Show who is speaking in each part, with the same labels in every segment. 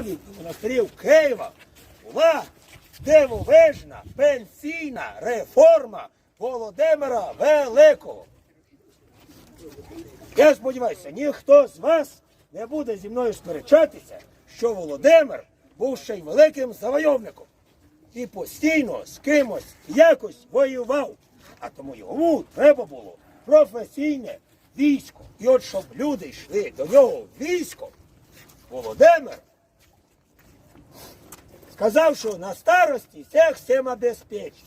Speaker 1: і монастирів Києва була дивовижна пенсійна реформа Володимира Великого. Я сподіваюся, ніхто з вас не буде зі мною сперечатися, що Володимир був ще й великим завойовником і постійно з кимось якось воював. А тому йому треба було професійне військо. І от щоб люди йшли до нього військо, Володимир сказав, що на старості всіх всім обезпечить.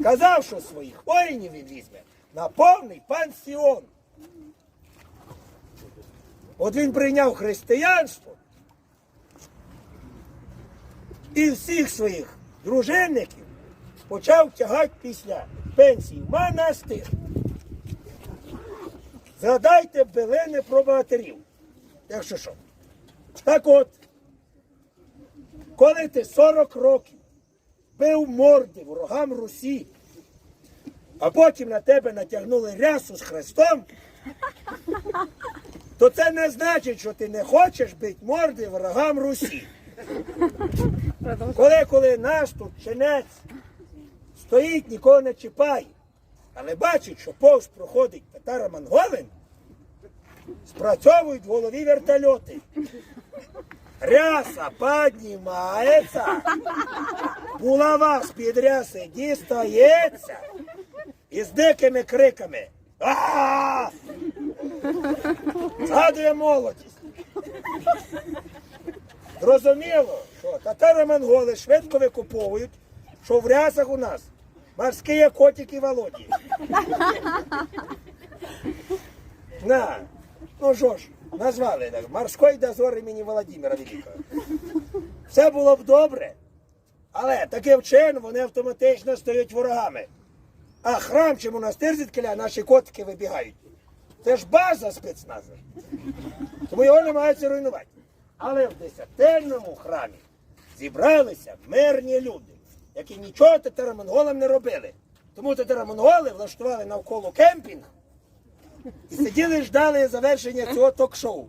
Speaker 1: Сказав, що своїх воїнів він візьме на повний пансіон. От він прийняв християнство і всіх своїх дружинників почав тягати після пенсії в монастир. Згадайте билини про богатирів. Якщо що. Так от, коли ти 40 років бив морди ворогам Русі, а потім на тебе натягнули рясу з хрестом, то це не значить, що ти не хочеш бити морди ворогам Русі. Коли, коли наш тут чинець стоїть, нікого не чіпає, але бачить, що повз проходить татаро монголин спрацьовують в голові вертольоти. Ряса піднімається, булава з-під ряси дістається і з дикими криками. а Згадує молодість. Зрозуміло, що татаро-монголи швидко викуповують, що в рясах у нас морські котики Володі. На, ну що ж, назвали так, морський дозор імені Володимира Великого. Все було б добре, але таким чином вони автоматично стають ворогами. А храм чи монастир звідкиля наші котики вибігають. Це ж база спецназу. Тому його намагаються руйнувати. Але в десятильному храмі зібралися мирні люди, які нічого татаро-монголам не робили. Тому татаро-монголи влаштували навколо кемпінг сиділи ждали завершення цього ток-шоу.